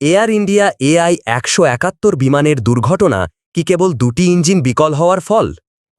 Air India AI একশো একাত্তর বিমানের দুর্ঘটনা কি কেবল দুটি ইঞ্জিন বিকল হওয়ার ফল?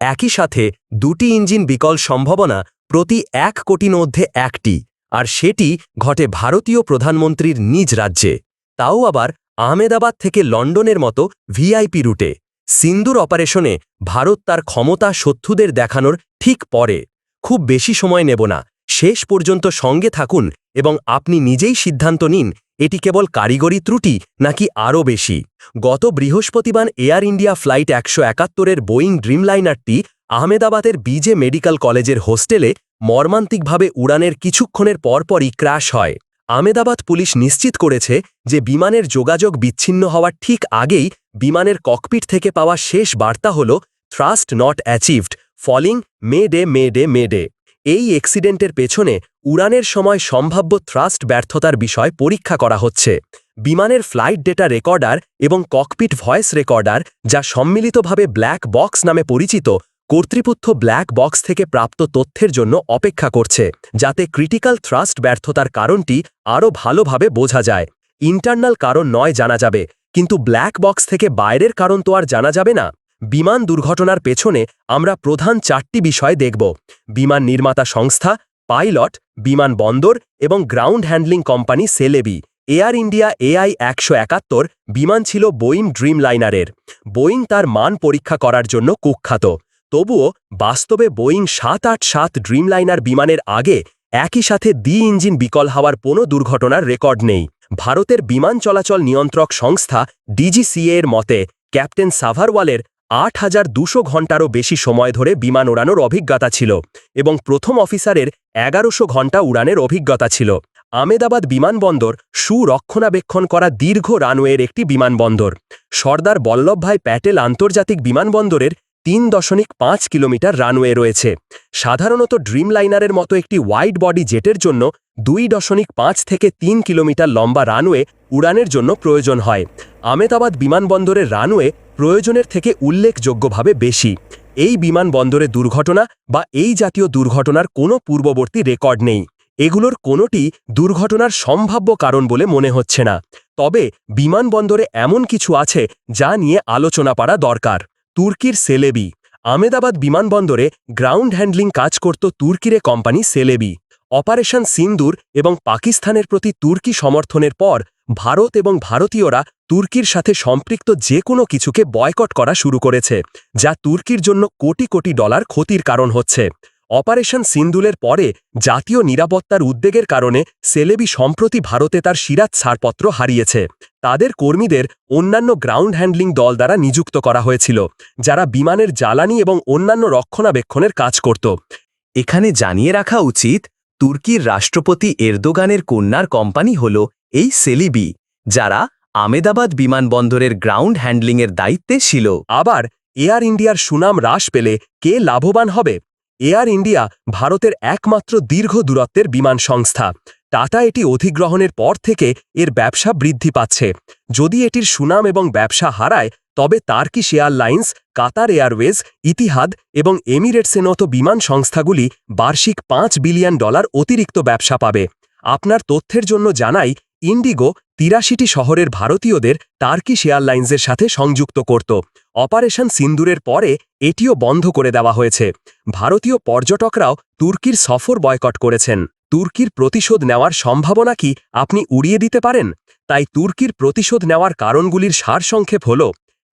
একই সাথে দুটি ইঞ্জিন বিকল সম্ভাবনা প্রতি এক কোটির মধ্যে একটি, আর সেটি ঘটে ভারতীয় প্রধানমন্ত্রীর নিজ রাজ্যে। তাও আবার আহমেদাবাদ থেকে লন্ডনের মতো ভিআইপি রুটে। সিন্দুর অপারেশনে ভারত তার ক্ষমতা শত্রুদের দেখানোর ঠিক পরে। খুব বেশি সময় নেব না, শেষ পর্যন্ত সঙ্গে থাকুন এবং আপনি নিজেই সিদ্ধান্ত নিন এটি কেবল কারিগরি ত্রুটি নাকি আরও বেশি? গত বৃহস্পতিবার এয়ার ইন্ডিয়া ফ্লাইট একশো একাত্তরের বোয়িং ড্রিমলাইনারটি আহমেদাবাদের বিজে মেডিকেল কলেজের হোস্টেলে মর্মান্তিকভাবে উড়ানের কিছুক্ষণের পরপরই ক্র্যাশ হয়। আহমেদাবাদ পুলিশ নিশ্চিত করেছে যে বিমানের যোগাযোগ বিচ্ছিন্ন হওয়ার ঠিক আগেই বিমানের ককপিট থেকে পাওয়া শেষ বার্তা হল thrust not achieved falling mayday mayday mayday এই অ্যাক্সিডেন্টের পেছনে উড়ানের সময় সম্ভাব্য থ্রাস্ট ব্যর্থতার বিষয় পরীক্ষা করা হচ্ছে। বিমানের ফ্লাইট ডেটা রেকর্ডার এবং ককপিট ভয়েস রেকর্ডার যা সম্মিলিতভাবে ব্ল্যাক বক্স নামে পরিচিত, কর্তৃপক্ষ ব্ল্যাক বক্স থেকে প্রাপ্ত তথ্যের জন্য অপেক্ষা করছে, যাতে ক্রিটিক্যাল থ্রাস্ট ব্যর্থতার কারণটি আরও ভালোভাবে বোঝা যায়। ইন্টারনাল কারণ নয় জানা যাবে, কিন্তু ব্ল্যাক বক্স থেকে বাইরের কারণ তো আর জানা যাবে না। বিমান দুর্ঘটনার পেছনে আমরা প্রধান চারটি বিষয় দেখব। বিমান নির্মাতা সংস্থা, পাইলট, বিমান বন্দর এবং ground handling company Celebi. Air India AI একশো একাত্তর বিমান ছিল বোয়িং ড্রিমলাইনারের। বোয়িং তার মান পরীক্ষা করার জন্য কুখ্যাত। তবুও বাস্তবে বোয়িং সাত আট সাত ড্রিমলাইনার বিমানের আগে একই সাথে দ্বি ইঞ্জিন বিকল হওয়ার কোনো দুর্ঘটনার রেকর্ড নেই। ভারতের বিমান চলাচল নিয়ন্ত্রক সংস্থা ডিজিসিএ এর মতে, ক্যাপ্টেন সাভারওয়ালের আট হাজার দুশো ঘণ্টারও বেশি সময় ধরে বিমান ওড়ানোর অভিজ্ঞতা ছিল এবং প্রথম অফিসারের এগারোশো ঘণ্টা উড়ানের অভিজ্ঞতা ছিল। আমেদাবাদ বিমানবন্দর সুরক্ষণাবেক্ষণ করা দীর্ঘ রানওয়ের একটি বিমানবন্দর। সর্দার বল্লভভাই প্যাটেল আন্তর্জাতিক বিমানবন্দরের তিন দশমিক পাঁচ কিলোমিটার রানওয়ে রয়েছে। সাধারণত ড্রিমলাইনারের মতো একটি ওয়াইড বডি জেটের জন্য দুই দশমিক পাঁচ থেকে তিন কিলোমিটার লম্বা রানওয়ে উড়ানের জন্য প্রয়োজন হয়। আমেদাবাদ বিমানবন্দরের রানওয়ে প্রয়োজনের থেকে উল্লেখযোগ্যভাবে বেশি। এই বিমানবন্দরে দুর্ঘটনা বা এই জাতীয় দুর্ঘটনার কোনো পূর্ববর্তী রেকর্ড নেই। এগুলোর কোনোটি দুর্ঘটনার সম্ভাব্য কারণ বলে মনে হচ্ছে না। তবে বিমানবন্দরে এমন কিছু আছে যা নিয়ে আলোচনা পারা দরকার। তুর্কির সেলেবি। আমেদাবাদ বিমানবন্দরে গ্রাউন্ড হ্যান্ডলিং কাজ করত তুর্কিরে কোম্পানি সেলেবি। অপারেশন সিন্দুর এবং পাকিস্তানের প্রতি তুর্কি সমর্থনের পর ভারত এবং ভারতীয়রা তুর্কির সাথে সম্পৃক্ত যে কোনো কিছুকে বয়কট করা শুরু করেছে, যা তুর্কির জন্য কোটি কোটি ডলার ক্ষতির কারণ হচ্ছে। অপারেশন সিন্দুলের পরে জাতীয় নিরাপত্তার উদ্বেগের কারণে সেলেবি সম্প্রতি ভারতে তার সিরাত ছাড়পত্র হারিয়েছে। তাদের কর্মীদের অন্যান্য গ্রাউন্ড হ্যান্ডলিং দল দ্বারা নিযুক্ত করা হয়েছিল, যারা বিমানের জ্বালানি এবং অন্যান্য রক্ষণাবেক্ষণের কাজ করত। এখানে জানিয়ে রাখা উচিত, তুর্কির রাষ্ট্রপতি এরদোগানের কন্যার কোম্পানি হল এই সেলিবি, যারা আমেদাবাদ বিমানবন্দরের গ্রাউন্ড হ্যান্ডলিংয়ের দায়িত্বে ছিল। আবার এয়ার ইন্ডিয়ার সুনাম হ্রাস পেলে কে লাভবান হবে? এয়ার ইন্ডিয়া ভারতের একমাত্র দীর্ঘ দূরত্বের বিমান সংস্থা। টাটা এটি অধিগ্রহণের পর থেকে এর ব্যবসা বৃদ্ধি পাচ্ছে। যদি এটির সুনাম এবং ব্যবসা হারায়, তবে Turkish Airlines Qatar Airways, Etihad এবং এমিরেটসের মতো বিমান সংস্থাগুলি বার্ষিক পাঁচ বিলিয়ন ডলার অতিরিক্ত ব্যবসা পাবে। আপনার তথ্যের জন্য জানাই ইন্ডিগো তিরাশিটি শহরের ভারতীয়দের টার্কিশ এয়ারলাইন্সের সাথে সংযুক্ত করত। অপারেশন সিন্দুরের পরে এটিও বন্ধ করে দেওয়া হয়েছে। ভারতীয় পর্যটকরাও তুর্কির সফর বয়কট করেছেন। তুর্কির প্রতিশোধ নেওয়ার সম্ভাবনা কি আপনি উড়িয়ে দিতে পারেন? তাই তুর্কির প্রতিশোধ নেওয়ার কারণগুলির সারসংক্ষেপ হল,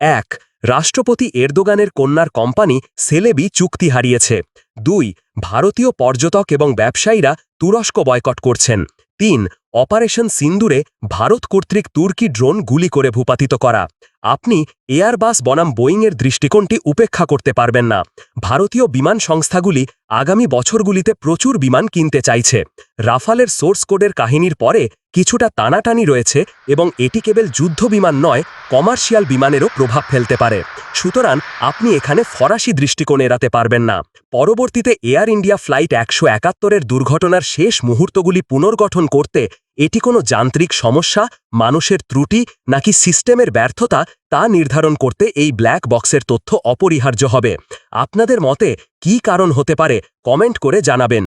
এক, রাষ্ট্রপতি এরদোগানের কন্যার কোম্পানি সেলেবি চুক্তি হারিয়েছে। দুই, ভারতীয় পর্যটক এবং ব্যবসায়ীরা তুরস্ক বয়কট করছেন। তিন অপারেশন সিন্দুরে ভারত কর্তৃক তুর্কি ড্রোন গুলি করে ভূপাতিত করা। আপনি এয়ারবাস বনাম বোয়িংয়ের দৃষ্টিকোণটি উপেক্ষা করতে পারবেন না। ভারতীয় বিমান সংস্থাগুলি আগামী বছরগুলিতে প্রচুর বিমান কিনতে চাইছে। রাফালের সোর্স কোডের কাহিনীর পরে কিছুটা টানাটানি রয়েছে এবং এটি কেবল যুদ্ধ বিমান নয়, কমার্শিয়াল বিমানেরও প্রভাব ফেলতে পারে। সুতরাং আপনি এখানে ফরাসি দৃষ্টিকোণ এড়াতে পারবেন না। পরবর্তীতে এয়ার ইন্ডিয়া ফ্লাইট একশো একাত্তরের দুর্ঘটনার শেষ মুহূর্তগুলি পুনর্গঠন করতে এটি কোনো যান্ত্রিক সমস্যা, মানুষের ত্রুটি নাকি সিস্টেমের ব্যর্থতা তা নির্ধারণ করতে এই ব্ল্যাক বক্সের তথ্য অপরিহার্য হবে। আপনাদের মতে কি কারণ হতে পারে? কমেন্ট করে জানাবেন।